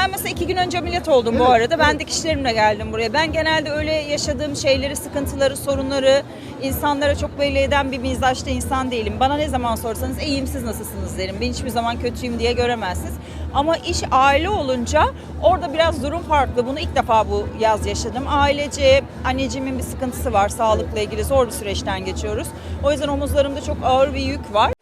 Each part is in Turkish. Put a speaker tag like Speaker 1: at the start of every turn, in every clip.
Speaker 1: ben mesela iki gün önce ameliyat oldum bu
Speaker 2: Evet,
Speaker 1: arada. Ben
Speaker 2: evet.
Speaker 1: dikişlerimle geldim buraya. Ben genelde öyle yaşadığım şeyleri, sıkıntıları, sorunları insanlara çok belli eden bir mizaçta insan değilim. Bana ne zaman sorsanız iyiyim siz nasılsınız derim. Ben hiçbir zaman kötüyüm diye göremezsiniz. Ama iş aile olunca orada biraz durum farklı. Bunu ilk defa bu yaz yaşadım. Ailece anneciğimin bir sıkıntısı var sağlıkla ilgili zor bir süreçten geçiyoruz. O yüzden omuzlarımda çok ağır bir yük var.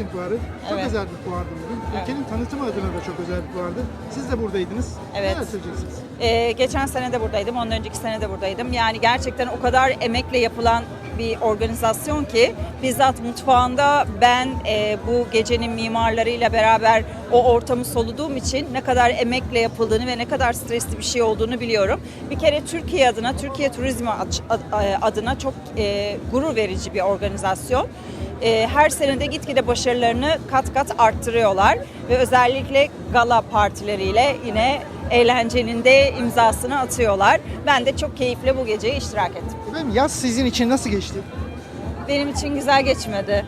Speaker 2: Turizm fuarı çok
Speaker 1: Evet.
Speaker 2: özel bir fuardı bugün.
Speaker 1: Evet.
Speaker 2: Ülkenin tanıtımı adına da çok özel bir fuardı. Siz de buradaydınız.
Speaker 1: Evet.
Speaker 2: Neler söyleyeceksiniz?
Speaker 1: Ee, geçen sene de buradaydım, ondan önceki sene de buradaydım. Yani gerçekten o kadar emekle yapılan bir organizasyon ki bizzat mutfağında ben e, bu gecenin mimarlarıyla beraber o ortamı soluduğum için ne kadar emekle yapıldığını ve ne kadar stresli bir şey olduğunu biliyorum. Bir kere Türkiye adına, Türkiye turizmi ad- ad- adına çok e, gurur verici bir organizasyon. E, her senede gitgide başarılarını kat kat arttırıyorlar ve özellikle gala partileriyle yine eğlencenin de imzasını atıyorlar. Ben de çok keyifle bu geceye iştirak ettim.
Speaker 2: Efendim yaz sizin için nasıl geçti?
Speaker 1: Benim için güzel geçmedi.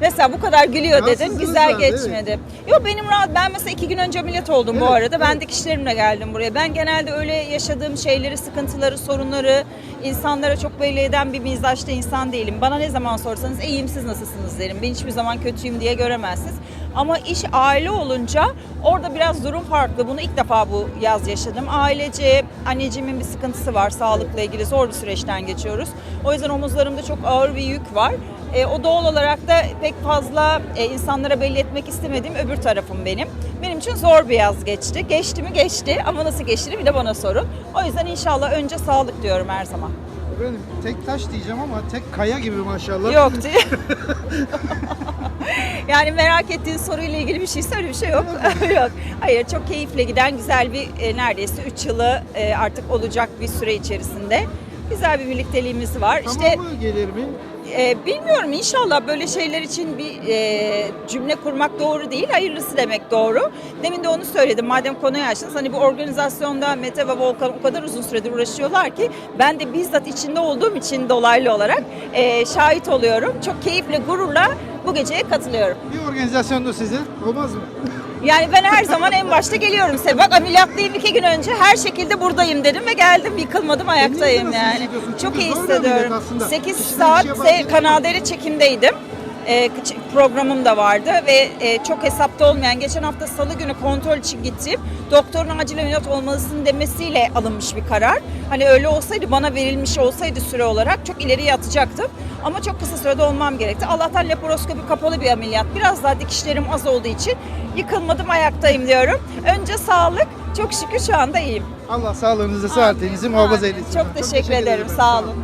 Speaker 1: Mesela bu kadar gülüyor dedin,
Speaker 2: Rahatsızlığınız
Speaker 1: güzel
Speaker 2: evet.
Speaker 1: geçmedi. Yok benim rahat, ben mesela iki gün önce ameliyat oldum bu
Speaker 2: Evet,
Speaker 1: arada. Ben
Speaker 2: evet.
Speaker 1: dikişlerimle geldim buraya. Ben genelde öyle yaşadığım şeyleri, sıkıntıları, sorunları insanlara çok belli eden bir mizaçta insan değilim. Bana ne zaman sorsanız iyiyim siz nasılsınız derim. Ben hiçbir zaman kötüyüm diye göremezsiniz. Ama iş aile olunca orada biraz durum farklı. Bunu ilk defa bu yaz yaşadım. Ailece anneciğimin bir sıkıntısı var sağlıkla ilgili zor bir süreçten geçiyoruz. O yüzden omuzlarımda çok ağır bir yük var. E, o doğal olarak da pek fazla e, insanlara belli etmek istemediğim öbür tarafım benim. Benim için zor bir yaz geçti. Geçti mi geçti ama nasıl geçti bir de bana sorun. O yüzden inşallah önce sağlık diyorum her zaman.
Speaker 2: Efendim tek taş diyeceğim ama tek kaya gibi maşallah.
Speaker 1: Yok diye. yani merak ettiğin soruyla ilgili bir şeyse öyle bir şey yok. yok. Hayır çok keyifle giden güzel bir e, neredeyse 3 yılı e, artık olacak bir süre içerisinde. Güzel bir birlikteliğimiz var.
Speaker 2: Tamam
Speaker 1: işte
Speaker 2: mı gelir mi?
Speaker 1: E, bilmiyorum inşallah böyle şeyler için bir e, cümle kurmak doğru değil. Hayırlısı demek doğru. Demin de onu söyledim. Madem konuyu açtınız hani bu organizasyonda Mete ve Volkan o kadar uzun süredir uğraşıyorlar ki ben de bizzat içinde olduğum için dolaylı olarak e, şahit oluyorum. Çok keyifle, gururla bu geceye katılıyorum.
Speaker 2: Bir organizasyonda size olmaz mı?
Speaker 1: Yani ben her zaman en başta geliyorum size. Bak ameliyatlıyım iki gün önce her şekilde buradayım dedim ve geldim yıkılmadım ayaktayım yani. Çok iyi hissediyorum.
Speaker 2: aslında.
Speaker 1: 8
Speaker 2: Kişinin
Speaker 1: saat
Speaker 2: başlayınca-
Speaker 1: Kanal D'de çekimdeydim. Ç- programım da vardı ve e, çok hesapta olmayan geçen hafta salı günü kontrol için gittim. Doktorun acil ameliyat olmalısın demesiyle alınmış bir karar. Hani öyle olsaydı bana verilmiş olsaydı süre olarak çok ileriye atacaktım. Ama çok kısa sürede olmam gerekti. Allah'tan laparoskopi kapalı bir ameliyat. Biraz daha dikişlerim az olduğu için yıkılmadım ayaktayım diyorum. Önce sağlık. Çok şükür şu anda iyiyim.
Speaker 2: Allah sağlığınızı, sıhhatinizi muhafaza eylesin.
Speaker 1: Çok teşekkür ederim. Sağ olun.